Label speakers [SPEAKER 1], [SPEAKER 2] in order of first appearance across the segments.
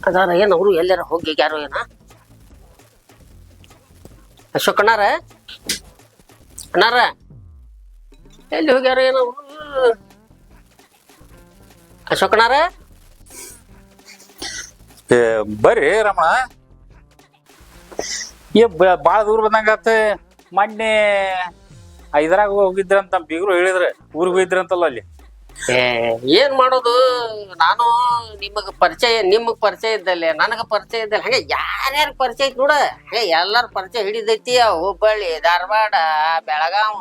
[SPEAKER 1] ಅದಾರ ಏನ್ ಅವರು ಎಲ್ಲಾರ ಹೋಗಿ ಯಾರೋ ಏನ? ಅಶೋಕ್ ಅಣ್ಣಾರ? ಅಣ್ಣಾರ? ಎಲ್ಲಿ ಹೋಗ್ಯಾರ ಏನೋ? ಅಶೋಕ್ ಅಣ್ಣಾರ?
[SPEAKER 2] ಏ, ಬರ್ರಿ ರಮಣ. ಏ ಬಾಳ ದೂರ ಬಂದಂಗಾತ ಮೊನ್ನೆ ಇದ್ರಾಗ ಹೋಗಿದ್ರಂತ ಬೀಗರು ಹೇಳಿದ್ರು ಊರಿಗೆ ಹೋಗಿದ್ರಂತಲ್ಲ ಅಲ್ಲಿ.
[SPEAKER 1] ಏನ್ ಮಾಡೋದು? ನಾನು ನಿಮಗ ಪರಿಚಯ ನಿಮಗ್ ಪರಿಚಯ ಇದ್ದಲ್ಲಿ ನನಗ ಪರಿಚಯ ಇದ್ದಲ್ಲ. ಹಂಗೆ ಯಾರ್ಯಾರ ಪರಿಚಯ ಐತಿ ನೋಡ. ಹಂಗೆ ಎಲ್ಲಾರ ಪರಿಚಯ ಹಿಡಿದೈತಿ. ಹುಬ್ಬಳ್ಳಿ ಧಾರವಾಡ ಬೆಳಗಾವ್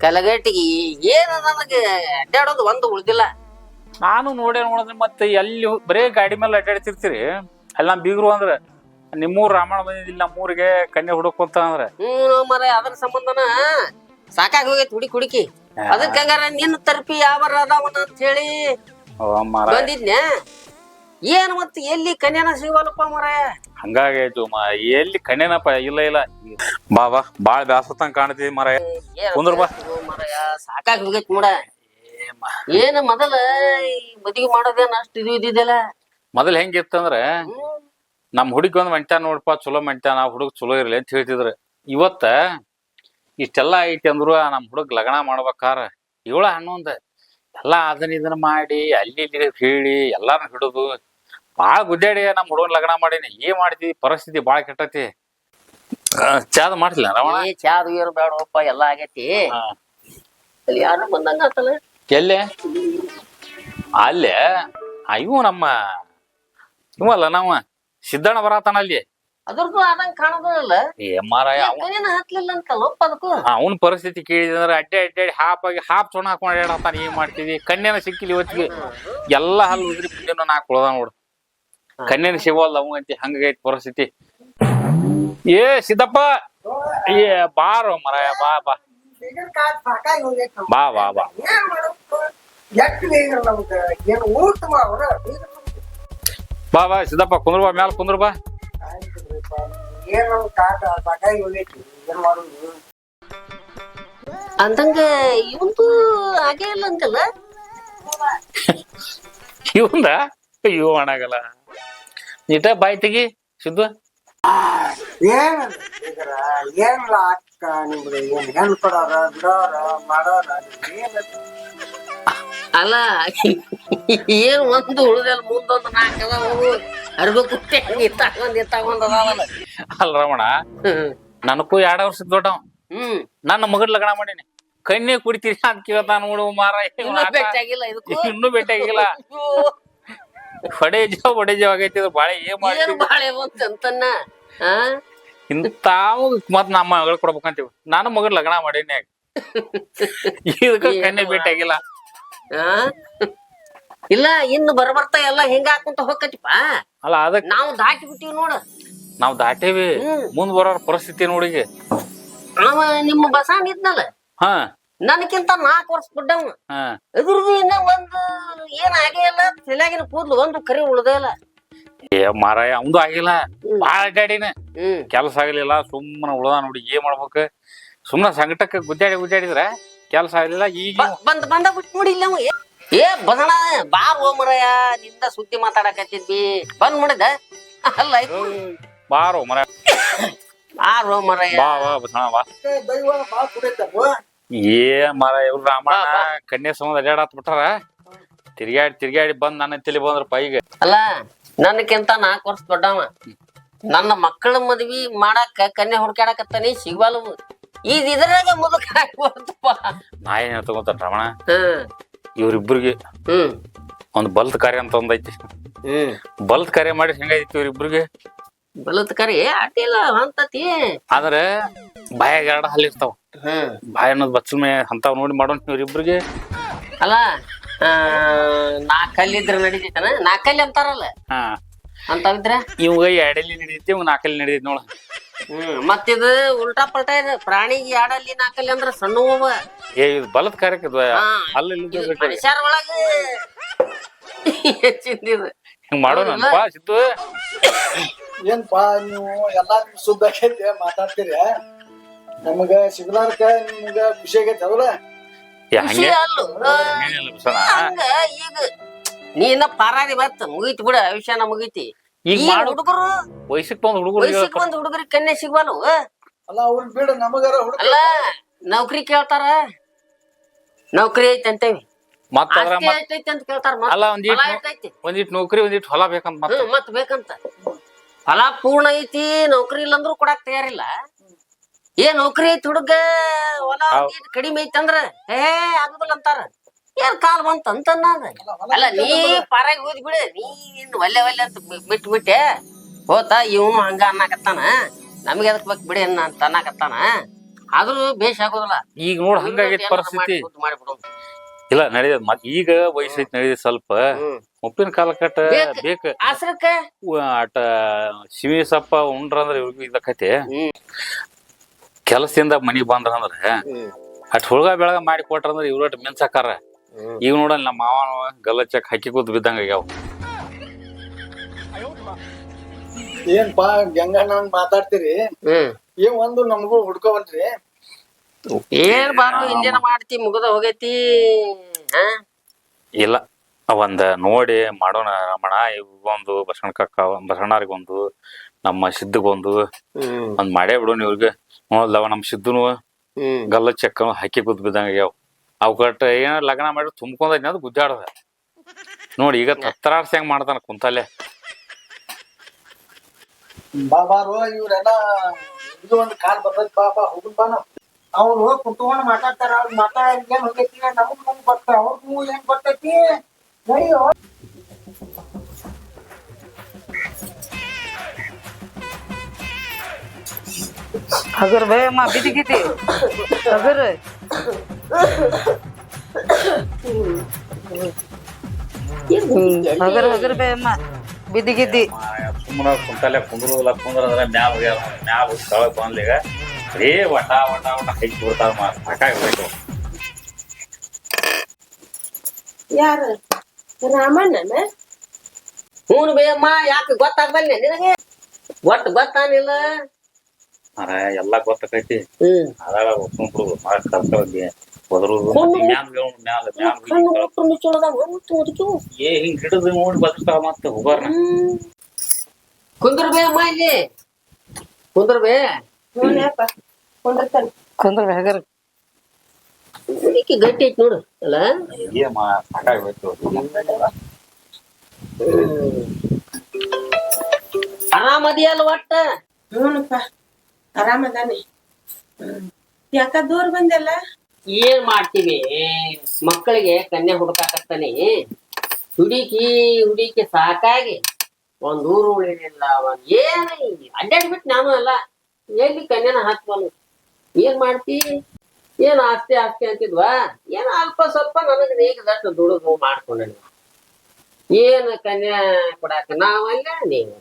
[SPEAKER 1] ಕಲಗಟ್ಟಿಗಿ ಏನ ನನಗೆ? ಅಡ್ಡಾಡೋದು ಒಂದು ಉಳ್ದಿಲ್ಲ.
[SPEAKER 2] ನಾನು ನೋಡೇ ನೋಡಿದ್ರೆ ಮತ್ತೆ ಎಲ್ಲಿ ಬರೇ ಗಾಡಿ ಮೇಲೆ ಅಡ್ಡಾಡ್ತಿರ್ತೀರಿ? ಅಲ್ಲಿ ನಮ್ ಬೀಗರು ಅಂದ್ರೆ ನಿಮ್ಮೂರ್ ರಾಮಣ್ಣ ಬಂದಿದ್ದಿಲ್ಲ ನಮ್ಮೂರಿಗೆ ಕನ್ಯೆ ಅಂತ ಅಂದ್ರೆ.
[SPEAKER 1] ಹ್ಮ್ ಮರ ಅದ್ರ ಸಂಬಂಧನ ಸಾಕಾಗಿ ಹೋಗೈತಿ ಹುಡುಕಿ ಹುಡುಕಿ. ಅದಕ್ಕೆ ಹಂಗಾರ ನಿನ್ನ ತರ್ಪಿ ಯಾವರ ಅದಾವನ ಅಂತ ಹೇಳಿ ಬಂದಿದ್ನ್ಯಾ? ಏನ್ ಮತ್ ಎಲ್ಲಿ ಕನ್ಯಾನ ಸಿಗವಲ್ಲಪ್ಪ ಮರ
[SPEAKER 2] ಹಂಗಾಗೈತು ಮ ಎಲ್ಲಿ ಕಣ್ಣೇನಪ್ಪ ಇಲ್ಲ ಇಲ್ಲ. ಬಾ ಬಾ. ಬಾಳ ಬ್ಯಾಸತ್ತಂಗ್ ಕಾಣ್ತೀವಿ ಮರ ಕುಂದ್ರ ಬಾ.
[SPEAKER 1] ಮರಯ ಸಾಕಾಗಿ ಹೋಗೈತಿ ನೋಡ ಏನ್ ಮೊದಲ ಈ ಮದ್ವಿ ಮಾಡೋದೇನ ಅಷ್ಟು ಇದು ಇದ್ದಿದ್ದಲ್ಲ?
[SPEAKER 2] ಮೊದಲ್ ಹೆಂಗಿತ್ತಂದ್ರ ನಮ್ ಹುಡುಗಿ ಒಂದ್ ಮೆಂಟ್ಯಾನ ನೋಡಪ್ಪ ಚಲೋ ಮೆಂಟ್ಯಾನ ಹುಡುಗ ಚಲೋ ಇರ್ಲಿ ಅಂತ ಹೇಳ್ತಿದ್ರು. ಇವತ್ತ ಇಷ್ಟೆಲ್ಲಾ ಐತಿ ಅಂದ್ರು ನಮ್ ಹುಡುಗ ಲಗ್ನ ಮಾಡ್ಬೇಕಾರ. ಇವಳ ಹಣ್ಣೊಂದ ಎಲ್ಲಾ ಅದನ್ನ ಇದನ್ನ ಮಾಡಿ ಅಲ್ಲಿ ಇಲ್ಲಿ ಹೇಳಿ ಎಲ್ಲಾನು ಹಿಡಿದು. ಬಾಳ ಗುದ್ದಾಡಿ ನಮ್ಮ ಹುಡುಗನ್ ಲಗ್ನ ಮಾಡೀನಿ. ಏನ್ ಮಾಡ್ತಿ? ಪರಿಸ್ಥಿತಿ ಬಾಳ ಕೆಟ್ಟತಿ. ಚಾದ ಮಾಡ್ತಿಲ್ಲ ರಮಣ?
[SPEAKER 1] ಏ ಚಾದು ಏನು ಬೇಡಪ್ಪ ಎಲ್ಲಾ ಆಗೈತಿ. ಅಲ್ಲಿ ಯಾರು ಬಂದಂಗ ಆತಲ್ಲ?
[SPEAKER 2] ಎಲ್ಲೆ? ಅಲ್ಲೇ? ಆ, ಇವು ನಮ್ಮ ಇವಲ್ಲ ನಾವ ಸಿದ್ದಣ್ಣ ಬರತಾನ ಅಲ್ಲಿ.
[SPEAKER 1] ಅದ್ರದ್ದು ಆದಂಗ ಕಾಣೋದಲ್ಲ
[SPEAKER 2] ಏ ಮಾರಾಯ ಅವ
[SPEAKER 1] ಕನ್ಯಾನ ಹತ್ಲಿಲ್ಲ ಅಂತಲ್ಲಪ್ಪ ಅದಕ್ಕೂ?
[SPEAKER 2] ಅವನ ಪರಿಸ್ಥಿತಿ ಕೇಳಿದ್ರೆ ಅಡ್ಡೆ ಅಡ್ಡಾಡಿ ಹಾಪ್ ಆಗಿ ಹಾಪ್ ಚೊಣ ಹಾಕೊಂಡು ಹೇಳತ್ತಾನ ಏನ್ ಮಾಡ್ತೀವಿ ಕಣ್ಣೇನ ಸಿಕ್ಕಿಲ್ಲ ಇವತ್ತಿಗೆ. ಎಲ್ಲಾ ಹಲ್ಲು ಉದ್ರಿ ಮುಂದಿನ ನಾ ಕೊಳದ ನೋಡು. ಕಣ್ಣೇನ ಸಿಗೋಲ್ಲ ಅವ ಅಂತಿ ಹಂಗೈತಿ ಪರಿಸ್ಥಿತಿ. ಏ ಸಿದ್ದಪ್ಪ! ಏ ಬಾರೋ ಮರಾಯ ಬಾ ಬಾ. ಬಾ ಬಾ ಬಾ.
[SPEAKER 3] ಎಷ್ಟು ನಮ್ಗೆ ಏನು ಊಟ
[SPEAKER 2] ಬಾ ಬಾ ಸಿದ್ದಪ್ಪ ಕುಂದ್ರ ಬಾ ಮ್ಯಾಲ ಕುಂದ್ರ ಬಾ.
[SPEAKER 3] ಏನ್ ನಮ್ ಕಾಟ ಸಾಕಾಗಿ ಹೋಗೈತಿ ಏನ್ ಮಾಡುದು?
[SPEAKER 1] ಅಂದಂಗ ಇವಂದು ಆಗೇ ಇಲ್ಲ ಅಂತಲ್ಲ
[SPEAKER 2] ಇವಂದ? ಅಯ್ಯೋ ಅಣಗಲ್ಲ ನಿಟ ಬಾಯ್ ತೆಗಿ ಸಿದ್ದು
[SPEAKER 3] ಏನ್ ಏನ್ಲ ಅಕ್ಕ ನಿಮ್ದು ಏನ್ ಹೆಣ್ ಕೊಡೋರ ಬಿಡೋರ ಮಾಡೋರ ಏನ್
[SPEAKER 1] ಅಲ್ಲ ಏನ್ ಒಂದು ಉಳಿದಲ್ಲ ಮುಂದೊಂದು ನಾಲ್ಕು ಅದಾವು ಅರ್ಬಿ ಕುಟ್ಟೆ ಅದಾವಲ್ಲ
[SPEAKER 2] ಅಲ್ಲ. ರಮಣ
[SPEAKER 1] ನನಕೂ
[SPEAKER 2] ನನಗೂ ಎರಡ್ ವರ್ಷ ದೊಡ್ಡವ.
[SPEAKER 1] ಹ್ಮ್.
[SPEAKER 2] ನನ್ನ ಮಗಡ್ ಲಗ್ನ ಮಾಡೀನಿ. ಕಣ್ಣೇ ಕುಡಿತೀರಿ ಅಂತ ಕೇಳ್ತಾನ ನೋಡು ಮಾರ
[SPEAKER 1] ಇನ್ನೂ ಭೇಟಿಯಾಗಿಲ್ಲ ಇದಕ್ಕೂ.
[SPEAKER 2] ಇನ್ನೂ ಬೆಟ್ಟಾಗಿಲ್ಲ ಹೊಡೆ ಜಾವ್ ಹೊಡೆ ಜಾವ್ ಆಗೈತಿ ಇದು ಬಾಳೆ ಏನ್
[SPEAKER 1] ಏನ್
[SPEAKER 2] ಮಾಡ್ತೀವಿ
[SPEAKER 1] ಬಾಳೆ ಅಂತನ್ನ? ಆ?
[SPEAKER 2] ಇಂತಾವು ಮತ್ ನಮ್ಮ ಮಗಳು ಕೊಡ್ಬೇಕಂತೀವಿ. ನಾನು ಮಗಡ್ ಲಗ್ನ ಮಾಡೀನಿ. ಇದಕ್ಕ ಭೇಟಿ ಭೇಟಿಯಾಗಿಲ್ಲ
[SPEAKER 1] ಆ? ಇಲ್ಲ ಇನ್ನು ಬರ್ಬರ್ತಾ ಎಲ್ಲ ಹಿಂಗ ಹಾಕೊಂತ ಹೋಗತಿಪ್ಪ
[SPEAKER 2] ಅಲ್ಲ ಅದಕ್ಕೆ
[SPEAKER 1] ನಾವು ದಾಟಿ ಬಿಟ್ಟಿವಿ ನೋಡ.
[SPEAKER 2] ನಾವು ದಾಟೇವಿ. ಮುಂದ್ ಬರೋ ಪರಿಸ್ಥಿತಿ ನೋಡಿಗೆ
[SPEAKER 1] ಅವ ನಿಮ್ಮ ಬಸಾನ್ ಇದ್ನಲ್ಲ?
[SPEAKER 2] ಹಾ.
[SPEAKER 1] ನನಕ್ಕಿಂತ ನಾಲ್ಕು ವರ್ಷ ಬಿಡ್ಡವ್
[SPEAKER 2] ಹಾ.
[SPEAKER 1] ಇನ್ನ ಒಂದು ಏನ್ ಆಗೇ ಇಲ್ಲ ತಲೆಯಾಗಿನ ಕೂದ್ಲು ಒಂದು ಕರಿ ಉಳ್ದೇ ಇಲ್ಲ.
[SPEAKER 2] ಏ ಮಾರಾಯ ಅವಂದು ಆಗಿಲ್ಲ. ಬಾಳ ಅಡ್ಡಾಡಿನ
[SPEAKER 1] ಹ್ಮ್.
[SPEAKER 2] ಕೆಲಸ ಆಗ್ಲಿಲ್ಲ ಸುಮ್ಮನೆ ಉಳ್ದ ನೋಡಿ ಏನ್ ಮಾಡ್ಬೇಕು? ಸುಮ್ಮನೆ ಸಂಕಟಕ್ಕೆ ಗುದ್ದಾಡಿ ಗುದ್ದಾಡಿದ್ರ ಕೆಲಸ ಇಲ್ಲ ಈಗ
[SPEAKER 1] ಬ- ಬಂದ್ ಬಂದ ಬಿಟ್ಟು ನೋಡಿಲ್ಲ ಅವ. ಏ- ಏ ಬಸಣ ಬಾರ್ ಓಮರಯ್ಯ ನಿಂದ ಸುದ್ದಿ ಮಾತಾಡಕತ್ತಿದ್ವಿ. ಬಂದ್ ಮಾಡಿದ ಅಲ್ಲ ಬಾ
[SPEAKER 2] ಬಾರೋ ಮರ
[SPEAKER 1] ಬಾರ್ ಓಮರಯ್ಯ
[SPEAKER 2] ಬಾ ಬಾ ಬಸಣ ಬಾ. ಏ ಮರ ಇವ್ರು ರಾಮಣ್ಣ ಕನ್ಯಾ ಸಂಬಂಧ ಅಡ್ಯಾಡತ್ ಬಿಟ್ಟಾರ. ತಿರ್ಗಾಡಿ ತಿರ್ಗಾಡಿ ಬಂದ್ ನನ್ನ ತಲೆ ಬಂದ್ರ ಪೈಗೆ.
[SPEAKER 1] ಅಲ್ಲ ನನ್ಕಿಂತ ನಾಲ್ಕು ವರ್ಷ ದೊಡ್ಡವ. ನನ್ನ ಮಕ್ಕಳ ಮದ್ವಿ ಮಾಡಾಕ ಕನ್ಯಾ ಹುಡ್ಕ್ಯಾಡಕತ್ತಾನೆ ಸಿಗ್ವಲ್ವು ಈಗ ಇದ್ರಾಗ ಮುದುಕ ಆಗ್ಬಾರ್ದಪ್ಪ.
[SPEAKER 2] ನಾ ಏನ್ ರಮಣ?
[SPEAKER 1] ಹ್ಮ್
[SPEAKER 2] ಇವ್ರಿಬ್ರಿಗೆ
[SPEAKER 1] ಹ್ಮ್
[SPEAKER 2] ಒಂದ್ ಬಲ್ತ್ ಕಾರ್ಯ ಅಂತ ಒಂದೈತಿ.
[SPEAKER 1] ಹ್ಮ್
[SPEAKER 2] ಬಲ್ತ್ ಕಾರ್ಯ ಮಾಡಿ ಹೆಂಗೈತಿ ಇವ್ರಿಬ್ರಿಗೆ?
[SPEAKER 1] ಕಾರ್ಯ ಆಟಿಲ್ಲ ಅಂತತಿ.
[SPEAKER 2] ಆದ್ರೆ ಬಾಯಾಗ ಎರಡ ಹಲ್ಲಿರ್ತಾವ
[SPEAKER 1] ಹ್ಮ್
[SPEAKER 2] ಬಾಯ ಅನ್ನೋದು ಬಚ್ಚಲ್ ಮೇ ಅಂತಾವ್ ನೋಡಿ ಮಾಡೋಣ ಇವ್ರಿಬ್ರಿಗೆ.
[SPEAKER 1] ಅಲ್ಲ ಆ, ನಾಲ್ಕಲ್ಲಿದ್ರ ನಡೀತೈತನ? ನಾಲ್ಕಲ್ಲಿ ಅಂತಾರಲ್ಲ.
[SPEAKER 2] ಹಾ.
[SPEAKER 1] ಅಂತಾವಿದ್ರ
[SPEAKER 2] ಇವಾಗ ಎರಡಲ್ಲಿ ನಡೀತಿ ಇವ್ ನಾಲ್ಕಲ್ಲಿ ನಡೀತಿ ನೋಡ.
[SPEAKER 1] ಹ್ಮ್ ಮತ್ತಿದ ಉಲ್ಟಾ ಪಲ್ಟಾ ಇದೆ. ಪ್ರಾಣಿಗೆ ಎರಡಲ್ಲಿ ನಾಲ್ಕಲ್ಲಿ ಅಂದ್ರ ಸಣ್ಣವ
[SPEAKER 2] ಏ ಇದು ಬಲದ ಕಾರ್ಯಕ್ಕೆ ಇದು. ಅಲ್ಲಿ.
[SPEAKER 1] ಮನುಷ್ಯರ ಒಳಗ ಹೆಚ್ಚಿಂದಿದು.
[SPEAKER 2] ಹಿಂಗ್ ಮಾಡೋಣಪ್ಪ ಸಿದ್ದು
[SPEAKER 3] ಏನ್ಪಾ ನೀವು ಎಲ್ಲಾ ನಿಮ್ ಸುದ್ದ ಆಗೈತೆ ಮಾತಾಡ್ತೀರಿ? ನಮಗ ಸಿಗ್ಲಾರ್ಕ ನಿಮ್ಗ ಖುಷಿ ಆಗೈತೆ
[SPEAKER 1] ಈಗ
[SPEAKER 2] ಹಂಗೆ? ಹಂಗೇನಿಲ್ಲ.
[SPEAKER 1] ಹಂಗ ನೀನ ಪಾರಾದಿ ಬತ್ತ ಮುಗೀತಿ ಬಿಡ ವಿಷಯನ ಮುಗೀತಿ.
[SPEAKER 2] ಈಗ
[SPEAKER 1] ಈ
[SPEAKER 2] ಮಾಡು.
[SPEAKER 1] ಹುಡುಗರು
[SPEAKER 2] ವಯಸ್ಸಿಗೆ ಬಂದ್ ಹುಡುಗರು
[SPEAKER 1] ವಯಸ್ಸಿಗೆ ಬಂದ್ ಹುಡುಗರಿಗೆ ಕನ್ಯೆ ಸಿಗ್ವಲ್ವ
[SPEAKER 3] ಅಲ್ಲ ಅವ್ರ ಬಿಡು ನಮಗಾರ ಹುಡುಗ
[SPEAKER 1] ಅಲ್ಲ ನೌಕರಿ ಕೇಳ್ತಾರ? ನೌಕರಿ ಐತಿ ಅಂತೇವಿ
[SPEAKER 2] ಮತ್ತ ಅದ್ರ
[SPEAKER 1] ಆಸ್ತಿ
[SPEAKER 2] ಮತ್
[SPEAKER 1] ಎಷ್ಟೈತಿ ಅಂತ ಕೇಳ್ತಾರ ಮತ್ತ್.
[SPEAKER 2] ಅಲ್ಲ ಒಂದಿಟ್
[SPEAKER 1] ಹೊಲ ಎಷ್ಟೈತಿ
[SPEAKER 2] ಒಂದಿಟ್ ನೌಕರಿ ಒಂದಿಟ್ ಹೊಲ ಬೇಕಂತ ಮತ್ತ.
[SPEAKER 1] ಹ್ಮ್ ಮತ್ ಬೇಕಂತ. ಫಲ ಪೂರ್ಣ ಐತಿ ನೌಕರಿ ಇಲ್ಲಾಂದ್ರೂ ಕೊಡಾಕ್ ತಯಾರಿಲ್ಲ. ಏನ್ ನೌಕರಿ ಐತಿ ಹುಡುಗ ಹೊಲ ಕಡಿಮೆ ಐತಿ ಅಂದ್ರ ಏ ಆಗುದಿಲ್ಲ ಅಂತಾರ. ಏನ್ ಕಾಲ್ ಬಂತ ಅಂತ ಅನ್ನೋದ ಅಲ್ಲ ನೀ ಪಾರಾಗಿ ಹೋದ್ ಬಿಡ. ನೀ ಇನ್ನು ಒಲ್ಲೆ ಒಲ್ಲೆ ಅಂತ ಬಿಟ್ಟು ಬಿಟ್ ಬಿಟ್ಟೆ. ಹೋತ ಇವನು ಹಂಗ ಅನ್ನಕತ್ತಾನ. ನಮಗೆ ಅದಕ್ ಬೇಕ್ ಬಿಡಿ ಅನ್ನ ಅಂತ ಅನ್ನಕತ್ತಾನ. ಆದ್ರೂ ಬೇಷ್ ಆಗೋದಿಲ್ಲ.
[SPEAKER 2] ಈಗ ನೋಡ್ ಹಂಗಾಗೈತಿ ಪರಿಸ್ಥಿತಿ.
[SPEAKER 1] ಮಾಡಿಬಿಡು
[SPEAKER 2] ಇಲ್ಲ ನಡೆದ ಮತ್ ಈಗ ವಯಸ್ಸೈತಿ ನಡೆದ ಸ್ವಲ್ಪ
[SPEAKER 1] ಮುಪ್ಪಿನ
[SPEAKER 2] ಉಪ್ಪಿನ ಕಾಲ ಕಟ್ಟ
[SPEAKER 1] ಬೇಕ್.
[SPEAKER 2] ಆಟ ಸಿಮಿ ಸಪ್ಪ ಉಂಡ್ರಂದ್ರ ಇವ್ರಿಗೂ ಇದಕ್ಕೈತಿ ಕೆಲಸದಿಂದ ಮನಿಗ್ ಬಂದ್ರ ಅಂದ್ರ ಅಟ್ ಹುಳ್ಗ ಬೆಳಗ ಮಾಡಿ ಕೊಟ್ರಂದ್ರ ಇವ್ರಟ್ ಮೆನ್ಸಾಕಾರ
[SPEAKER 1] ಹ್ಮ್
[SPEAKER 2] ಈಗ ನೋಡಲ್ಲ ನಮ್ಮ ಮಾವ ಗಲ್ಲಚ್ಚಕ್ ಹಾಕಿ ಕೂತ್ ಬಿದ್ದಂಗ ಆಗ್ಯಾವ.
[SPEAKER 3] ಏನ್ಪಾ ಗಂಗಣ್ಣ ಹಂಗ್ ಮಾತಾಡ್ತೀರಿ?
[SPEAKER 1] ಹ್ಮ್.
[SPEAKER 3] ಏನ್ ಒಂದು ನಮಗೂ ಹುಡ್ಕೋವಲ್ರಿ
[SPEAKER 1] ಏನ್ ಬಾರು ಇಂಜನ ಮಾಡ್ತಿ ಮುಗದ ಹೋಗೈತಿ. ಹಾ?
[SPEAKER 2] ಇಲ್ಲ ಒಂದ ನೋಡಿ ಮಾಡೋಣ ರಮಣ ಇವೊಂದು ಬಸವಣ್ಣ ಕಕ್ಕ ಬಸವಣ್ಣಾರಿಗೊಂದು ನಮ್ಮ ಸಿದ್ಧಗೊಂದು
[SPEAKER 1] ಹ್ಮ್.
[SPEAKER 2] ಒಂದ್ ಮಾಡೇ ಬಿಡೋಣ ಇವ್ರಿಗೆ. ನೋಡ್ಲವ ನಮ್ಮ ಸಿದ್ಧನು
[SPEAKER 1] ಹ್ಮ್.
[SPEAKER 2] ಗಲ್ಲ ಚೆಕ್ಕ ಹಾಕಿ ಕೂತ್ ಬಿದ್ದಂಗ ಆಗ್ಯಾವ. ಅವಕಟ್ ಏನ ಲಗ್ನ ಮಾಡಿ ತುಂಬ್ಕೊಂಡೈತಿ ಅದು ಗುದ್ದಾಡದ. ನೋಡಿ ಈಗ ತತ್ರಾರ್ಸಿ ಹೆಂಗ್ ಮಾಡ್ತಾನ ಕುಂತಲ್ಲೇ.
[SPEAKER 3] ಬಾಬಾರು ಇವ್ರೆಲ್ಲ ಇದು ಒಂದು ಕಾಲ್ ಬರ್ತೈತಿ ಬಾಬಾ ಹೋಗುನ್ ಬಾನ ಅವ್ರು ಹೋಗಿ ಕುತ್ಕೊಂಡು ಮಾತಾಡ್ತಾರ, ಅವ್ರು ಮಾತಾಡ ಏನ್ ಹೋಗೈತಿ ಬರ್ತೈತಿ ಅಯ್ಯೋ
[SPEAKER 4] ಹಗರ್ ಬೇ ಅಮ್ಮ ಬಿದಿಗಿತಿ ಹಗರ್. ಹಗರ್ ಹಗರ್ ಬೇ ಅಮ್ಮ ಬಿದಿಗಿದ್ದಿ
[SPEAKER 2] ಸುಮ್ಮನೆ ಕುಂತಲ್ಲೇ ಕುಂದ್ರದಿಲ್ಲ ಕುಂದ್ರದ್ರ ಮ್ಯಾಲ ಹೋಗ್ಯಾರ. ಮ್ಯಾಲ ಹೋಗಿ ತಳಗ್ ಬಂದ್ಲೀಗ ಬರೀ ವಟ ವಟ ವಟ ಹೈಕ್ ಬಿಡ್ತಾರ ಮಾ ಸಾಕಾಗ್ಬೇಕು
[SPEAKER 5] ಯಾರು? ರಾಮಣ್ಣನ?
[SPEAKER 1] ಹ್ಞೂ ಬೇಯಮ್ಮ ಯಾಕೆ ಗೊತ್ತಾಗ್ಬಲ್ಲ ನಿನಗೆ? ಒಟ್ಟು ಗೊತ್ತಾನಿಲ್ಲ
[SPEAKER 2] ಅರ ಎಲ್ಲಾ ಗೊತ್ತಕೈತಿ. ಅದಾಗ ಮರ ಒದರುದು ಮ್ಯಾಲ ಮ್ಯಾಲ ಏ ಹಿಂಗ್ ಹಿಡಿದು ನೋಡಿ ಬದುಕ್ತಾವ ಮತ್ತ ಹೋಗಾರ
[SPEAKER 1] ಕುಂದ್ರ ಬೇಯಮ್ಮ ಇಲ್ಲಿ.
[SPEAKER 4] ಹಗರ್.
[SPEAKER 1] ಗಟ್ಟಿ ಐತಿ ನೋಡು ಅಲ್ಲ?
[SPEAKER 2] ಏ ಮಾ ಸಾಕಾಗ್ಬೇಕು
[SPEAKER 1] ಆರಾಮದಿಯಲ್ಲ ಒಟ್ಟ?
[SPEAKER 5] ಹ್ಞೂನಪ್ಪ. ಆರಾಮದಾನೆ. ಯಾಕ ದೂರ ಬಂದಲ್ಲ?
[SPEAKER 1] ಏನ್ ಮಾಡ್ತೀವಿ? ಮಕ್ಕಳಿಗೆ ಕನ್ಯಾ ಹುಡುಕಾಕತ್ತಾನೆ. ಹುಡುಕಿ ಹುಡುಕಿ ಸಾಕಾಗಿ ಒಂದ್ ಊರು ಉಳಿಲಿಲ್ಲ, ಒಂದ್ ಏನ ಅಡ್ಡಾಡ್ಬಿಟ್ಟು ನಾನು ಅಲ್ಲ. ಎಲ್ಲಿ ಕನ್ಯಾನ ಹಾಕ್ಬಲ್ಲ ಏನ್ ಮಾಡ್ತಿ? ಏನ್ ಆಸ್ತಿ ಆಸ್ತಿ ಅಂತಿದ್ವಾ? ಏನ್ ಅಲ್ಪ ಸ್ವಲ್ಪ ನನಗೆ ನೇಗದಷ್ಟು ದುಡಿದು ಮಾಡ್ಕೊಂಡೆ ಏನ್ ಕನ್ಯಾ ಕೊಡಾಕ? ನಾವಲ್ಲ ನೀವು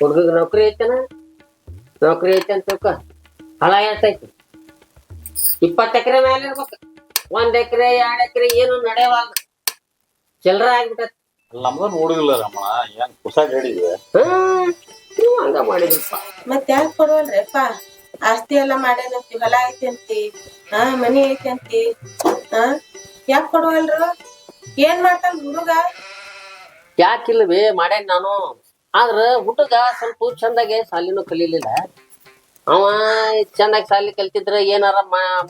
[SPEAKER 1] ಹುಡುಗ ನೌಕರಿ ಐತನ? ನೌಕರಿ ಐತಿ ಅಂತ ತಿಳ್ಕೊ. ಹಳ ಎಷ್ಟೈತಿ ಇಪ್ಪತ್ತು ಎಕರೆ ಮೇಲೆ ಇರ್ಬೇಕು. ಒಂದ್ ಎಕರೆ ಎರಡ್ ಎಕರೆ ಏನು ನಡೆಯವಾಗ ಚಿಲ್ಲರ ಆಗ್ಬಿಟ್ಟ
[SPEAKER 2] ನಮ್ದು ನೋಡಿಲ್ಲ ರಮಣ. ಏನ್ ಕುಸ ಹೇಳಿದ್ವಿ
[SPEAKER 1] ಹ್ಮ್ ನೀವು ಹಂಗ ಮಾಡಿದ್ರಪ್ಪ.
[SPEAKER 5] ಮತ್ ಯಾಕೆ ಕೊಡುವಲ್ರಿಪ್ಪ? ಆಸ್ತಿ ಎಲ್ಲ ಮಾಡ್ಯಾನಂತಿ ಹೊಲ ಐತಿ ಅಂತಿ ಹಾ ಮನಿ ಐತಿ ಅಂತಿ ಹಾ ಯಾಕೆ ಕೊಡುವಲ್ರು? ಏನ್ ಮಾಡ್ತಾನ ಹುಡುಗ?
[SPEAKER 1] ಯಾಕಿಲ್ವೇ ಮಾಡ್ಯಾನ ನಾನು. ಆದ್ರ ಹುಡುಗ ಸ್ವಲ್ಪ ಚಂದಾಗೆ ಸಾಲಿನೂ ಕಲೀಲಿಲ್ಲ. ಅವ ಚೆನ್ನಾಗಿ ಸಾಲಿ ಕಲ್ತಿದ್ರ ಏನಾರ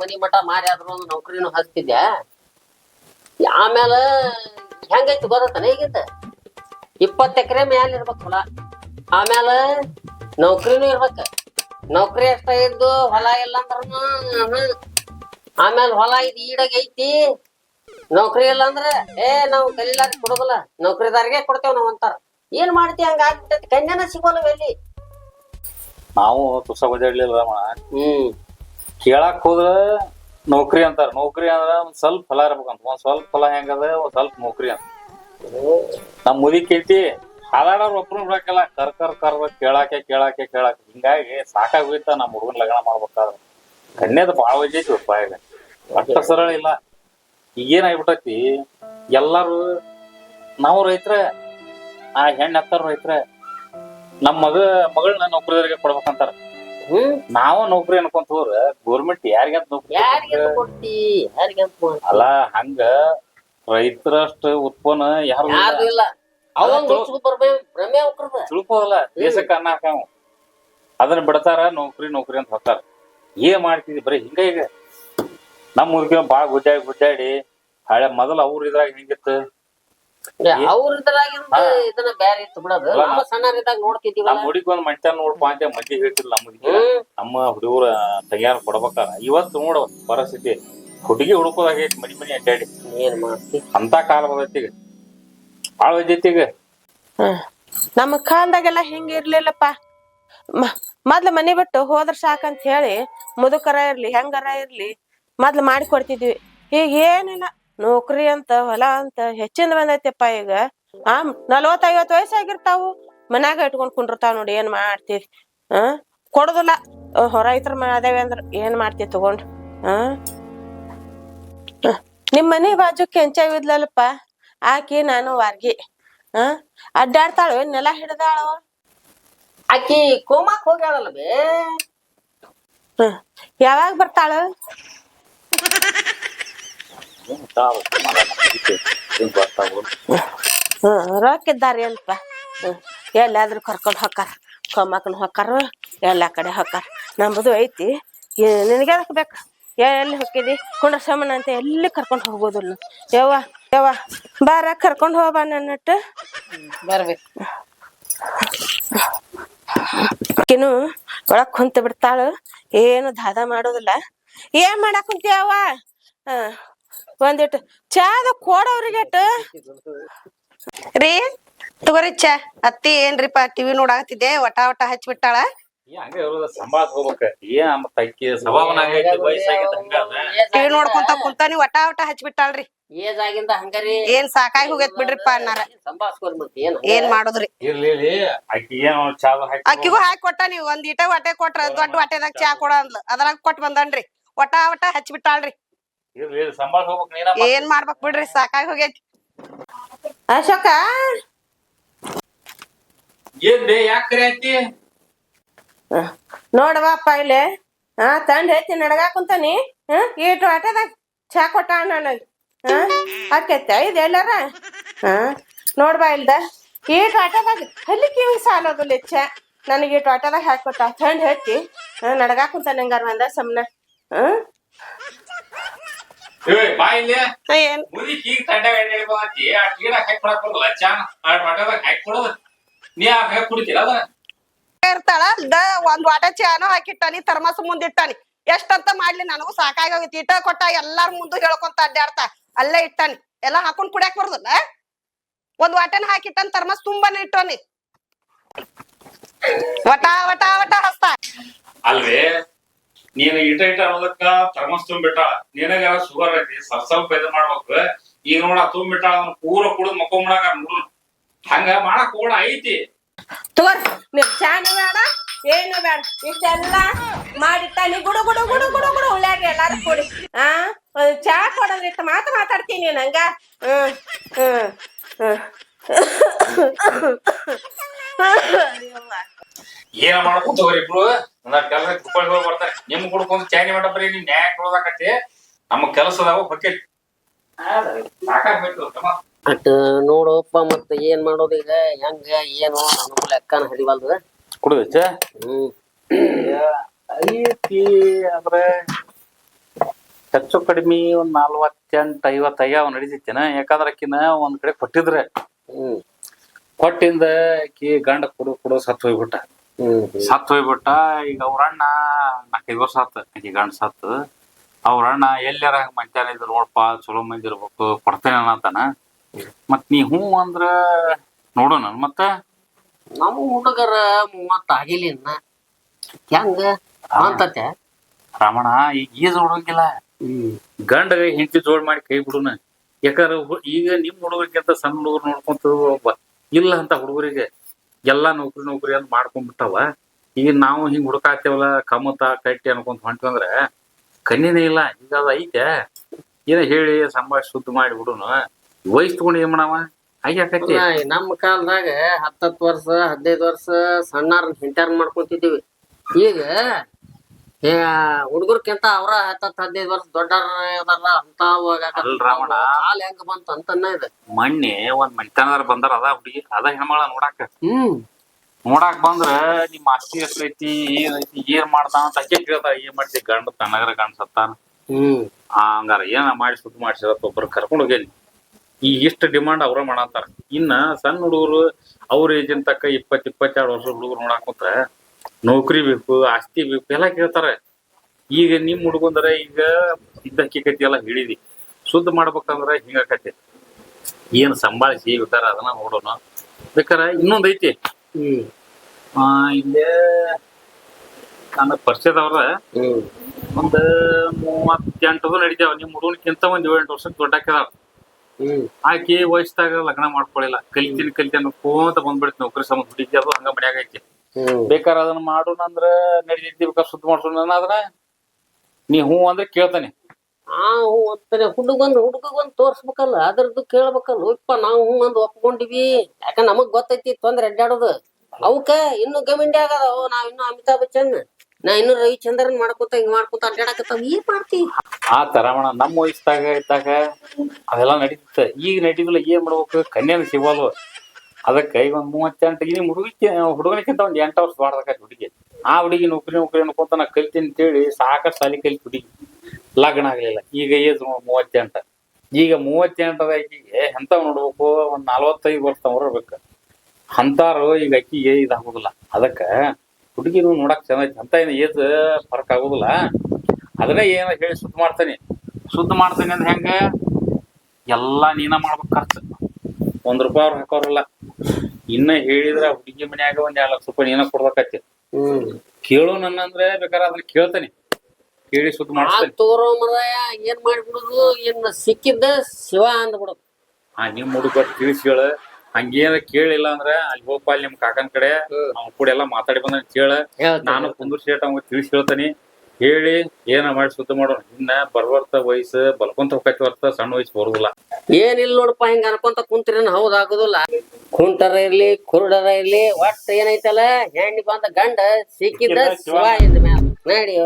[SPEAKER 1] ಮನಿ ಮಠ ಮಾರಿ ಆದ್ರೂ ಒಂದು ನೌಕರಿನೂ ಹಚ್ತಿದ್ಯ? ಆಮೇಲೆ ಹೆಂಗೈತಿ ಗೊತ್ತಾನ ಈಗಿಂದ? ಇಪ್ಪತ್ತು ಎಕರೆ ಮ್ಯಾಲ ಇರ್ಬೇಕು ಹೊಲ. ಆಮೇಲೆ ನೌಕರಿನೂ ಇರ್ಬೇಕ. ನೌಕರಿ ಅಷ್ಟ ಇದ್ದು ಹೊಲ ಇಲ್ಲ ಅಂದ್ರೂ ಆಮೇಲೆ ಹೊಲ ಇದು ಈಡಾಗ ಐತಿ. ನೌಕರಿ ಇಲ್ಲ ಅಂದ್ರೆ ಏ ನಾವು ಕಲೀಲಾರ ಕೊಡೋದಿಲ್ಲ. ನೌಕರಿದಾರಿಗೆ ಕೊಡ್ತೇವ್ ನಾವ್ ಅಂತಾರ. ಏನ್ ಮಾಡ್ತಿ ಹಂಗ ಆಗ್ಬಿಟ್ಟೈತಿ? ಕನ್ಯಾನ ಎಲ್ಲಿ?
[SPEAKER 2] ನಾವು ತುಸ ರಮಣ.
[SPEAKER 1] ಹ್ಮ್.
[SPEAKER 2] ಕೇಳಕ್ ಹೋದ್ರ ನೌಕರಿ ಅಂತಾರ. ನೌಕರಿ ಅಂದ್ರ ಒಂದ್ ಸ್ವಲ್ಪ ಫಲ ಇರ್ಬೇಕಂತ. ಒಂದ್ ಸ್ವಲ್ಪ ಫಲ ಹೆಂಗದ ಒಂದ್ ಸ್ವಲ್ಪ ನೌಕರಿ ಅಂತ. ನಮ್ ಮುದಿ ಕೇಳ್ತಿ ಹಾದಾಡೋರ್ ಒಬ್ರು ಬಿಡಕಲ್ಲ ಕರ್ ಕರ್ ಕರ್ದ ಕೇಳಾಕೆ ಕೇಳಾಕೆ ಕೇಳಾಕ. ಹಿಂಗಾಗಿ ಸಾಕಾಗೋಯ್ತ ನಮ್ ಹುಡುಗನ್ ಲಗ್ನ ಮಾಡ್ಬೇಕಾದ್ರ. ಕನ್ಯದ ಬಾಳ ವಜ್ಜೈತಿ ಉಪಾಯ ಅಷ್ಟ ಸರಳ ಇಲ್ಲ. ಈಗೇನ್ ಆಗ್ಬಿಟ್ಟೈತಿ? ಎಲ್ಲಾರು ನಾವು ರೈತರ ಆ ಹೆಣ್ಣ ಹತ್ತಾರ ರೈತರ ನಮ್ಮ ಮಗ ಮಗಳನ್ನ ನೌಕರಿದಾರಿಗೆ ಕೊಡ್ಬೇಕಂತಾರ.
[SPEAKER 1] ಹ್ಮ್.
[SPEAKER 2] ನಾವ ನೌಕರಿ ಅನ್ಕೊಂತ ಹೋದ್ರ ಗೋರ್ಮೆಂಟ್ ಯಾರಿಗಂತ ನೌಕರಿ
[SPEAKER 1] ಯಾರಿಗಂತ ಕೊಡ್ತಿ? ಯಾರಿಗಂತ ಕೊಡ್ತಿ?
[SPEAKER 2] ಅಲ್ಲ ಹಂಗ ರೈತರಷ್ಟ ಉತ್ಪನ್ನ ಯಾರು
[SPEAKER 1] ಯಾರ್ದು ಇಲ್ಲ. ಅವಂಗ
[SPEAKER 2] ಅಲ್ಲ,
[SPEAKER 1] ಹುಚ್ಚು ಬರ್ಬೇ ಭ್ರಮೆ ಹೋಗ್ರದ
[SPEAKER 2] ತಿಳ್ಕೋಲ್ಲ ದೇಶಕ್ಕ ಅನ್ನಕ ಅವ. ಅದನ್ನ ಬಿಡ್ತಾರ ನೌಕರಿ ನೌಕರಿ ಅಂತ ಹೊತ್ತಾರ ಏನ್ ಮಾಡ್ತಿದ್ವಿ ಬರೀ ಹಿಂಗ ಈಗ? ನಮ್ಮ ಊರಿಗೆ ಬಾಳ ಗುಜ್ಜಾಡಿ ಗುಜ್ಜಾಡಿ ಹಳೆ ಮೊದಲ ಅವ್ರ ಇದ್ರಾಗ ಹೆಂಗಿತ್ತು?
[SPEAKER 1] ಅವ್ರ ಇದ್ರಾಗಿಂದ ಇದನ್ನ ಬ್ಯಾರೆ ಇತ್ತು ಬಿಡೋದು. ನಮ್ಮ ಸಣ್ಣರಿದ್ದಾಗ ನೋಡ್ತಿದ್ದೀವಲ್ಲ
[SPEAKER 2] ನಮ್ಮ ಹುಡುಗಿ ಒಂದ್ ಮಂಟ ನೋಡ್ಪ ಅಂತ ಮಂದಿ ಹೇಳ್ತಿಲ್ಲ ನಮ್ಮ ಹುಡುಗಿ. ನಮ್ಮ ಹುಡುಗರ ತಯಾರ ಕೊಡ್ಬೇಕಾರ. ಇವತ್ತು ನೋಡ ಪರಿಸ್ಥಿತಿ. ಹುಡುಗಿ ಹುಡುಕೋದಾಗೈತಿ ಮನಿ ಮನಿ ಅಡ್ಡಾಡಿ
[SPEAKER 1] ಏನ್ ಮಾಡ್ತಿ?
[SPEAKER 2] ಅಂತ ಕಾಲ ಬಂದೈತಿ ಈಗ. ಬಾಳ ಬಂದೈತಿ ಈಗ.
[SPEAKER 5] ನಮ್ಮ ಕಾಲದಾಗೆಲ್ಲ ಹಿಂಗ ಇರ್ಲಿಲ್ಲಪ್ಪ. ಮೊದ್ಲ ಮನೆ ಬಿಟ್ಟು ಹೋದ್ರ ಸಾಕಂತ ಹೇಳಿ ಮುದುಕರ ಇರ್ಲಿ ಹೆಂಗರ ಇರ್ಲಿ ಮೊದ್ಲು ಮಾಡಿ ಕೊಡ್ತಿದ್ವಿ. ಈಗ ಏನಿಲ್ಲ. ನೌಕರಿ ಅಂತ ಹೊಲ ಅಂತ ಹೆಚ್ಚಿಂದ ಬಂದೈತಿಪ್ಪ ಈಗ. ಆ ನಲ್ವತ್ತೈವತ್ತು ವಯಸ್ಸಾಗಿರ್ತಾವು ಮನ್ಯಾಗ ಇಟ್ಕೊಂಡ್ ಕುಂಡಿರ್ತಾವ ನೋಡಿ ಏನ್ ಮಾಡ್ತೀವಿ ಆ ಕೊಡುದಿಲ್ಲ. ಹೊರ ಐತ್ರ ಅದೇವಿ ಅಂದ್ರ ಏನ್ ಮಾಡ್ತೀವಿ ತಗೊಂಡ್? ಆ? ನಿಮ್ ಮನೆ ಬಾಜು ಕೆಂಚಾಗಿದ್ಲಲ್ಲಪ್ಪ ಆಕಿ ನಾನು ವಾರ್ಗಿ. ಆ ಅಡ್ಡಾಡ್ತಾಳು? ನೆಲ ಹಿಡ್ದಾಳು?
[SPEAKER 1] ಆಕಿ ಕೋಮಾಕ್ ಹೋಗ್ಯಾಳಲ್ಲ ಬೇ.
[SPEAKER 5] ಯಾವಾಗ ಬರ್ತಾಳು? ಹ್ಮ್ ರೊಕ್ಕ ಇದ್ದಾರೆ ಅಂತ ಹ್ಮ್ ಎಲ್ಲಾದ್ರೂ ಕರ್ಕೊಂಡು ಹೊಕ್ಕಾರ. ಕೊಮ್ಮಕ್ಕನ ಹೊಕ್ಕಾರ ಎಲ್ಲ ಕಡೆ ಹೊಕ್ಕಾರ. ನಂಬುದು ಐತಿ. ನಿನಗೆ ಅದಕ್ಕೆ ಬೇಕು? ಎಲ್ಲಿ ಹೊಕ್ಕಿದಿ? ಕುಂಡ್ರ ಸಮನ ಅಂತ ಎಲ್ಲಿ ಕರ್ಕೊಂಡು ಹೋಗೋದಿಲ್ಲ ಯವ್ವ ಯವ್ವ ಬಾರ ಕರ್ಕೊಂಡು ಹೋಗ ನನ್ನಟ್ಟು.
[SPEAKER 4] ಬರ್ಬೇಕು.
[SPEAKER 5] ಆಕಿನು ಒಳಗ್ ಕುಂತ ಬಿಡ್ತಾಳು. ಏನು ದಾದ ಮಾಡೋದಿಲ್ಲ. ಏನ್ ಮಾಡಾಕ್ ಕುಂತಿಯವ್ವ? ಹ ಒಂದಿಟ್ಟು ಚಾದ ಕೊಡವ್ರಿಗೆಟ್ಟು
[SPEAKER 6] ರೀ ತಗೋರಿ ಚಾ. ಅತ್ತಿ ಏನ್ರಿಪ್ಪ ಟಿವಿ ನೋಡಾಕತ್ತಿದ್ದೆ ವಟ ವಟ ಹಚ್ಬಿಟ್ಟಾಳ. ಟಿವಿ ನೋಡ್ಕೊಂತ ಕುಂತ ನೀ ವಟ ವಟ ಹಚ್ಬಿಟ್ಟಾಳ್ರಿ.
[SPEAKER 1] ಏಜ್ ಆಗಿಂದ ಹಂಗಾರಿ
[SPEAKER 6] ಏನ್ ಸಾಕಾಗಿ ಹೋಗೈತ್ ಬಿಡ್ರಿಪ್ಪ ಅನ್ನಾರ.
[SPEAKER 1] ಏನ್?
[SPEAKER 6] ಏನ್ ಮಾಡುದ್ರಿ? ಅಕ್ಕಿಗೂ ಹಾಕಿ ಕೊಟ್ಟ ನೀವ್. ಒಂದ್ ಇಟ ವಟೆ ಕೊಟ್ರ ದೊಡ್ಡ ವಟೆದಾಗ ಚಾ ಕೊಡ ಅಂದ್ಲ. ಅದ್ರಾಗ ಕೊಟ್ ಬಂದನ್ರಿ. ವಟ ವಟ ಹಚ್ಬಿಟ್ಟಾಳ್ರಿ.
[SPEAKER 2] ಇರ್ಲಿ ಇರ್ಲಿ ಸಂಭಾಳ ಹೋಗ್ಬೇಕ್ ನೀನ
[SPEAKER 6] ಏನ್ ಮಾಡ್ಬೇಕ್ ಬಿಡ್ರಿ ಸಾಕಾಗಿ ಹೋಗೈತಿ
[SPEAKER 5] ಅಶೋಕ?
[SPEAKER 2] ಏನ್ ಬೇ ಯಾಕೆ ಕರೆ ಐತಿ
[SPEAKER 5] ನೋಡವಪ್ಪ ಇಲ್ಲಿ. ಹಾ ತಂಡ ಹೆಚ್ಚಿ ನಡಗಾಕುಂತಾನಿ ಹ್ಮ್ ಹಾ ಈಟು ಆಟದಾಗ ಚಾ ಕೊಟ್ಟ ನನಗ್. ಹಾ ಆಕೈತೆ ಇದು ಎಲ್ಲಾರ? ಹಾ ನೋಡ್ಬಾ ಇಲ್ದ. ಈಟು ಆಟದಾಗ ಅಲ್ಲಿ ಕಿವಿ ಸಾಲೋದು ಚಾ. ನನಗೆ ಈಟು ಆಟದಾಗ ಹಾಕೊಟ್ಟ ತಂಡ ಹೇಳ್ತಿ. ಹಾ ನಡಗಾಕುಂತಾನೆ ಕುಂತಾನ ಹಂಗಾರ ಒಂದ ಸಮನ. ಹಾ
[SPEAKER 6] ಏನ್?
[SPEAKER 2] ಮುದಿಕ್ ಈಗ ತಂಡಾಗ ಎಣ್ಣೆ ಬಂದಿ ಆ ಕೀಡ ಹಾಕಿ ಕೊಡಕ್ ಬರಲ್ಲ ಚಾನ ಆ ಬಟದಾಗ ಹಾಕಿ ಕೊಡೋದು. ನೀ ಆ ಹಾಕಿ ಕುಡಿತೀರ ಅದ
[SPEAKER 6] ಇರ್ತಾಳ. ದ ಒಂದ್ ವಾಟ ಚಾನು ಹಾಕಿಟ್ಟಾನಿ ಥರ್ಮಸ್ ಮುಂದಿಟ್ಟಾನಿ ಎಷ್ಟಂತ ಮಾಡ್ಲಿ ನನಗೂ ಸಾಕಾಗೋಗಿತ್ತು ಇಟ ಕೊಟ್ಟ ಎಲ್ಲಾರ ಮುಂದೆ ಹೇಳ್ಕೊಂತ ಅಡ್ಡಾಡ್ತಾ ಅಲ್ಲೇ ಇಟ್ಟಾನಿ ಎಲ್ಲಾ ಹಾಕೊಂಡ್ ಕುಡಿಯಾಕ ಬರ್ದಲ್ಲ? ಒಂದ್ ವಾಟನ್ ಹಾಕಿಟ್ಟನ್ ಥರ್ಮಸ್ ತುಂಬಾನೇ ಇಟ್ಟಾನಿ ವಟ ವಟ ವಟ ಹಸ್ತ.
[SPEAKER 2] ಅಲ್ವೇ? ನೀನು ಇಟ ಇಟ ಅನ್ನೋದಕ್ಕ ಥರ್ಮಸ್ ತುಂಬಿಟ್ಟ ನಿನಗ ಶುಗರ್ ಐತಿ? ಸ್ವಲ್ಪ ಸ್ವಲ್ಪ ಇದು ಮಾಡ್ಬೇಕು. ಈಗ ನೋಡ ತುಂಬಿಟ್ಟ ಅವ್ನ ಪೂರ ಕುಡಿದ್ ಮಕ್ಕೊಂಬಿಡಾಗ ನೋಡು ಹಂಗ ಮಾಡಕ್ ಕೂಡ ಐತಿ.
[SPEAKER 5] ನೀವ್ ಚಾನು ಬೇಡ ಏನು ಬೇಡ. ಇಷ್ಟೆಲ್ಲ ಮಾಡಿಟ್ಟ ಗುಡು ಗುಡು ಗುಡು ಗುಡು ಗುಡು ಉಳ್ಳ್ಯಾಗ ಎಲ್ಲಾರು ಕೊಡಿ. ಆ? ಚಾ ಕೊಡೋದ್ ಮಾತ್ರ ಮಾತು ಮಾತಾಡ್ತೀನಿ ನಂಗ ಹ್ಮ್ ಹ್ಮ್ ಹ್ಮ್
[SPEAKER 2] ಏನ ಮಾಡ್ಕೊಂತ ಇಬ್ರು? ನನ್ನ ಕೆಲಸ ಕುಪ್ಪಳಿ ಹೋಗಿ ಬರ್ತಾರೆ. ನಿಮ್ ಕುಡ್ಕೊಂಡ್ ಚಾನಿ ಮಾಡಬ್ರಿ ನೀನ್ ನ್ಯಾಯ ಕೊಡೋದಾಕತಿ ನಮ್ಮ ಕೆಲಸ ಅದಾವ ಬಕೆಟ್ ಸಾಕಾಗ್ಬೇಕು
[SPEAKER 1] ಅಟ್ ನೋಡಪ್ಪ ಮತ್ತ ಏನ್ ಮಾಡೋದು ಈಗ ಹೆಂಗ ಏನು ನನಗೂ ಲೆಕ್ಕನ ಹರಿವಲ್ದು.
[SPEAKER 2] ಕುಡ್ದೈತೆ?
[SPEAKER 1] ಹ್ಮ್.
[SPEAKER 2] ಐತಿ ಅಂದ್ರೆ ಹೆಚ್ಚು ಕಡಿಮೆ ಒಂದ್ ನಾಲ್ವತ್ತೆಂಟ್ ಐವತ್ ಆಗ್ಯಾವ ನಡಿತೈತೇನ. ಯಾಕಂದ್ರ ಆಕಿನ ಒಂದ್ ಕಡೆ ಕೊಟ್ಟಿದ್ರೆ.
[SPEAKER 1] ಹ್ಮ್.
[SPEAKER 2] ಕೊಟ್ಟಿಂದ ಆಕಿ ಗಂಡ ಕುಡು ಕುಡು ಸತ್ ಹೋಗ್ಬಿಟ್ಟ. ಸತ್ ಹೋಗ್ಬಿಟ್ಟ ಈಗ ಅವ್ರ ಅಣ್ಣ ನಾಲ್ಕೈದು ವರ್ಷ ಆತ ಈ ಗಂಡ ಸತ್ ಅವ್ರ ಅಣ್ಣ ಎಲ್ಲಾರ ಮಂಚಾನ ಇದ್ರ ನೋಡಪ್ಪ ಚಲೋ ಮಂದಿ ಇರ್ಬೇಕು ಕೊಡ್ತೇನೆ ಅನ್ನತಾನ ಮತ್ ನೀ ಹ್ಞೂ ಅಂದ್ರ ನೋಡೋಣ ಮತ್ತ?
[SPEAKER 1] ನಮ್ಮ ಹುಡುಗರ ಮೂವತ್ತ ಆಗಿಲ್ಲ ಇನ್ನ. ಹೆಂಗ? ಅಂತತೆ
[SPEAKER 2] ರಾಮಣ್ಣ ಈಗ ಈಜ್ ನೋಡಂಗಿಲ್ಲ
[SPEAKER 1] ಹ್ಮ್.
[SPEAKER 2] ಗಂಡ ಹೆಂಡತಿ ಜೋಡ್ ಮಾಡಿ ಕೈ ಬಿಡುನ. ಯಾಕಂದ್ರೆ ಈಗ ನಿಮ್ ಹುಡುಗರಿಗಿಂತ ಸಣ್ಣ ಹುಡುಗರು ನೋಡ್ಕೊಂತ ಇಲ್ಲ ಅಂತ ಹುಡುಗರಿಗೆ. ಎಲ್ಲಾ ನೌಕರಿ ನೌಕರಿ ಅಂತ ಮಾಡ್ಕೊಂಡ್ಬಿಟ್ಟವ ಈಗ ನಾವು ಹಿಂಗ್ ಹುಡುಕಾತೇವಲ್ಲ ಕಮತ ಕಟ್ಟಿ ಅನ್ಕೊಂತ ಹೊಂಟಿವಂದ್ರ ಕನ್ನಿನೇ ಇಲ್ಲ, ಈಗ ಅದ ಐತೆ. ಏನ ಹೇಳಿ ಸಂಭಾಷಿ ಶುದ್ಧ ಮಾಡಿ ಬಿಡುನು. ವಯಸ್ಸು ಏನ್ ಮಾಡವ? ಹಾಗೆ ಆಕೈತಿ
[SPEAKER 1] ನಮ್ಮ ಕಾಲದಾಗ ಹತ್ತತ್ತು ವರ್ಷ, ಹದಿನೈದು ವರ್ಷ ಸಣ್ಣ ಹಿಂಟಾರ್ ಮಾಡ್ಕೊಂತಿದ್ದೀವಿ. ಈಗ ಹುಡುಗರ್ಕಿಂತ ಅವ್ರ ಹತ್ತ ಹದಿನೈದು ವರ್ಷ ದೊಡ್ಡ ಅಂತ
[SPEAKER 2] ರಾಮಣ್ಣ.
[SPEAKER 1] ಹಾಲ್ ಹೆಂಗ ಬಂತ ಅಂತನ್ನ ಇದೆ.
[SPEAKER 2] ಮಣ್ಣೆ ಒಂದ್ ಮನಿತನದಾರ ಬಂದಾರ ಅದ ಹುಡುಗಿ ಅದ ಹೆಣ್ಮಳ ನೋಡಾಕ.
[SPEAKER 1] ಹ್ಮ್.
[SPEAKER 2] ನೋಡಾಕ್ ಬಂದ್ರ ನಿಮ್ ಆಸ್ತಿ ಎಷ್ಟೈತಿ ಏನ್ ಐತಿ ಏನ್ ಮಾಡ್ತಾ ಅಂತ ಅಕ್ಕಿ ಏನ್ ಮಾಡ್ತಿ ಗಂಡ ತನ್ನಗರ ಗಂಡ ಸತ್ತಾನ.
[SPEAKER 1] ಹ್ಮ್.
[SPEAKER 2] ಹಂಗಾರ ಏನ ಮಾಡಿ ಸುದ್ದಿ ಮಾಡ್ಸಿರ ಒಬ್ರು ಕರ್ಕೊಂಡ್ ಹೋಗೇನಿ. ಈ ಇಷ್ಟ ಡಿಮಾಂಡ್ ಅವ್ರ ಮಾಡತ್ತಾರ ಇನ್ನ ಸಣ್ಣ ಹುಡುಗರು ಅವ್ರ ಏಜಿನ ತಕ್ಕ ಇಪ್ಪತ್ ಇಪ್ಪತ್ತೆರಡು ವರ್ಷ ಹುಡುಗರು ನೋಡಾಕ್ ಕುಂತ್ರ ನೌಕರಿ ಬೇಕು ಆಸ್ತಿ ಬೇಕು ಎಲ್ಲ ಕೇಳ್ತಾರ. ಈಗ ನಿಮ್ ಹುಡುಗಂದ್ರ ಈಗ ಇದ್ದಕ್ಕೆ ಕತಿ ಎಲ್ಲ ಹಿಡಿದಿ ಶುದ್ಧ ಮಾಡ್ಬೇಕಂದ್ರ ಹಿಂಗಾಕತಿ ಏನ್ ಸಂಭಾಳಿಸಿ ಬೇಕಾರೆ ಅದನ್ನ ನೋಡೋಣ. ಬೇಕಾರ ಇನ್ನೊಂದ್ ಐತಿ. ಇಲ್ಲೇ ನನ್ನ ಪರಿಚಯದವ್ರ. ಒಂದ್ ಮೂವತ್ತೆಂಟದು ನಡಿತಾವ. ನಿಮ್ ಹುಡುಗನ್ಕಿಂತ ಒಂದ್ ಏಳೆಂಟು ವರ್ಷ ದೊಡ್ಡಾಕಿದಾಳ
[SPEAKER 1] ಹ್ಮ್.
[SPEAKER 2] ಆಕಿ ವಯಸ್ಸಾಗ ಲಗ್ನ ಮಾಡ್ಕೊಳ್ಳಿಲ್ಲ ಕಲಿತೀನಿ ಕಲಿತೀನಿ ಕೋಂತ ಬಂದ್ಬಿಡ್ತೀನಿ ನೌಕರಿ ಸಂಬಂಧ ಹುಡುಗಿ ಅದು ಹಂಗ ಮನ್ಯಾಗ ಐತಿ ಬೇಕಾರ ಅದನ್ನ ಮಾಡೋಣ ಅಂದ್ರ ನಡಿತೈತಿ ಬೇಕಾದ್ರೆ ಸುದ್ದಿ ಮಾಡ್ಸೋಣ ಅದನ್ನ ನೀ ಹ್ಞೂ ಅಂದ್ರೆ ಕೇಳ್ತಾನೆ.
[SPEAKER 1] ಆ ಹ್ಞೂ ಅಂತಾನೆ. ಹುಡುಗಂದ್ ಹುಡುಗಗೊಂದು ತೋರ್ಸ್ಬೇಕಲ್ಲ ಅದ್ರದ್ದು ಕೇಳ್ಬೇಕಲ್ಲ. ಇಪ್ಪ ನಾವು ಹ್ಞೂ ಅಂದ್ ಒಪ್ಕೊಂಡಿವಿ. ಯಾಕಂದ್ರೆ ನಮಗ್ ಗೊತ್ತೈತಿ ತೊಂದ್ರೆ ಅಡ್ಡಾಡೋದು. ಅವಕ್ಕ ಇನ್ನು ಗಮಿಂಡಿ ಆಗದ. ನಾವ್ ಇನ್ನು ಅಮಿತಾಬ್ ಬಚ್ಚನ್ ನಾ ಇನ್ನು ರವಿಚಂದ್ರನ್ ಮಾಡ್ಕೊತ ಹಿಂಗ್ ಮಾಡ್ಕೊತ ಅಡ್ಡಾಡಕತ್ತಾವ. ಏನ್ ಮಾಡ್ತಿ.
[SPEAKER 2] ಆ ತರಮಣ ನಮ್ಮ ವಯಸ್ಸಾಗ ಇದ್ದಾಗ ಅದೆಲ್ಲ ನಡೀತ ಈಗ ನಡೀತಿಲ್ಲ ಏನ್ ಮಾಡ್ಬೇಕು? ಕನ್ಯಾನ ಸಿಗಲ್ವ ಅದಕ್ಕೆ ಈಗ ಒಂದು ಮೂವತ್ತೆಂಟು ಈ ಹುಡುಗಿ ಹುಡುಗನಿಕ್ಕಿಂತ ಒಂದು ಎಂಟು ವರ್ಷ ಬಾಡ್ದಕ್ಕ ಹುಡುಗಿ. ಆ ಹುಡುಗಿ ನೌಕರಿ ನೌಕರಿ ಅನ್ಕೊಂತ ನಾ ಕಲ್ತೀನಿ ಅಂತೇಳಿ ಸಾಕಷ್ಟು ಸಾಲಿ ಕಲಿತು ಹುಡುಗಿ. ಲಗ್ನ ಆಗಲಿಲ್ಲ. ಈಗ ಏಜ್ ಮೂವತ್ತೆಂಟು. ಈಗ ಮೂವತ್ತೆಂಟದ ಆಕಿಗೆ ಎಂಥವ್ ನೋಡ್ಬೇಕು? ಒಂದು ನಲವತ್ತೈದು ವರ್ಷ ಇರ್ಬೇಕು. ಅಂತಾರು ಈಗ ಅಕ್ಕಿಗೆ ಇದಾಗೋದಿಲ್ಲ. ಅದಕ್ಕೆ ಹುಡುಗಿನು ನೋಡಕ್ ಚೆನ್ನಾಗಿ ಅಂತ ಏನು ಏಜ್ ಫರ್ಕ್ ಆಗೋದಿಲ್ಲ. ಅದನ್ನೇ ಏನೋ ಹೇಳಿ ಶುದ್ಧ ಮಾಡ್ತಾನೆ. ಶುದ್ಧ ಮಾಡ್ತಾನೆ ಅಂದ್ರೆ ಹೆಂಗೆ? ಎಲ್ಲ ನೀನ ಮಾಡ್ಬೇಕು ಖರ್ಚು. ಒಂದ್ ರೂಪಾಯಿ ಅವ್ರು ಹಾಕೋರಲ್ಲ. ಇನ್ನ ಹೇಳಿದ್ರ ಹುಡುಗಿ ಮನ್ಯಾಗ ಒಂದ್ ಎರಡ್ ಲಕ್ಷ ರೂಪಾಯಿ ನೀನ ಕೊಡ್ಬೇಕತ್ತಿ ಕೇಳೋ ನನ್ನ ಅಂದ್ರೆ ಬೇಕಾದ್ರೆ ಅದನ್ನ ಕೇಳ್ತಾನೆ. ಕೇಳಿ ಸುತ್ ಮಾಡಿಸ್ತಾನೆ
[SPEAKER 1] ತೋರೋ ಮರಾಯ ಏನ್ ಮಾಡ್ಬಿಡುದು? ಇನ್ನ ಸಿಕ್ಕಿದ್ದ ಶಿವ ಅಂದ್ಬಿಡುದು
[SPEAKER 2] ಆ ನಿಮ್ ಹುಡುಗ ತಿಳಿಸಿ ಹೇಳ. ಹಂಗೇನ ಕೇಳಿಲ್ಲ ಅಂದ್ರ ಅಲ್ಲಿ ಹೋಗಪ್ಪ ಅಲ್ಲಿ ನಿಮ್ ಕಾಕನ್ ಕಡೆ. ಅವ್ನ ಕೂಡ ಎಲ್ಲಾ ಮಾತಾಡಿ ಬಂದ ಕೇಳ ನಾನು ಕುಂದೂರ್ ಶೇಟ್ ತಿಳ್ಸಿ ತಿಳಿಸಿ ಹೇಳ್ತಾನೆ. ಹೇಳಿ ಏನ ಮಾಡಿ ಸುದ್ದಿ ಮಾಡೋಣ. ಇನ್ನ ಬರ್ಬರ್ತ ವಯಸ್ಸು ಬಲ್ಕೊಂತ ಹೋಗತಿ ಬರ್ತ ಸಣ್ಣ ವಯಸ್ಸು ಬರುದಿಲ್ಲ.
[SPEAKER 1] ಏನಿಲ್ಲ ನೋಡಪ್ಪ ಹಿಂಗ ಅನ್ಕೊಂತ ಕುಂತ್ರಿ ಹೌದ್ ಆಗುದಿಲ್ಲ. ಕುಂಟರ ಇರ್ಲಿ ಕುರುಡರ ಇರ್ಲಿ ಒಟ್ಟ ಏನೈತಲ್ಲ ಹೆಣ್ಣಿ ಬಂದ ಗಂಡ ಸಿಕ್ಕಿದ್ದ ನಡಿ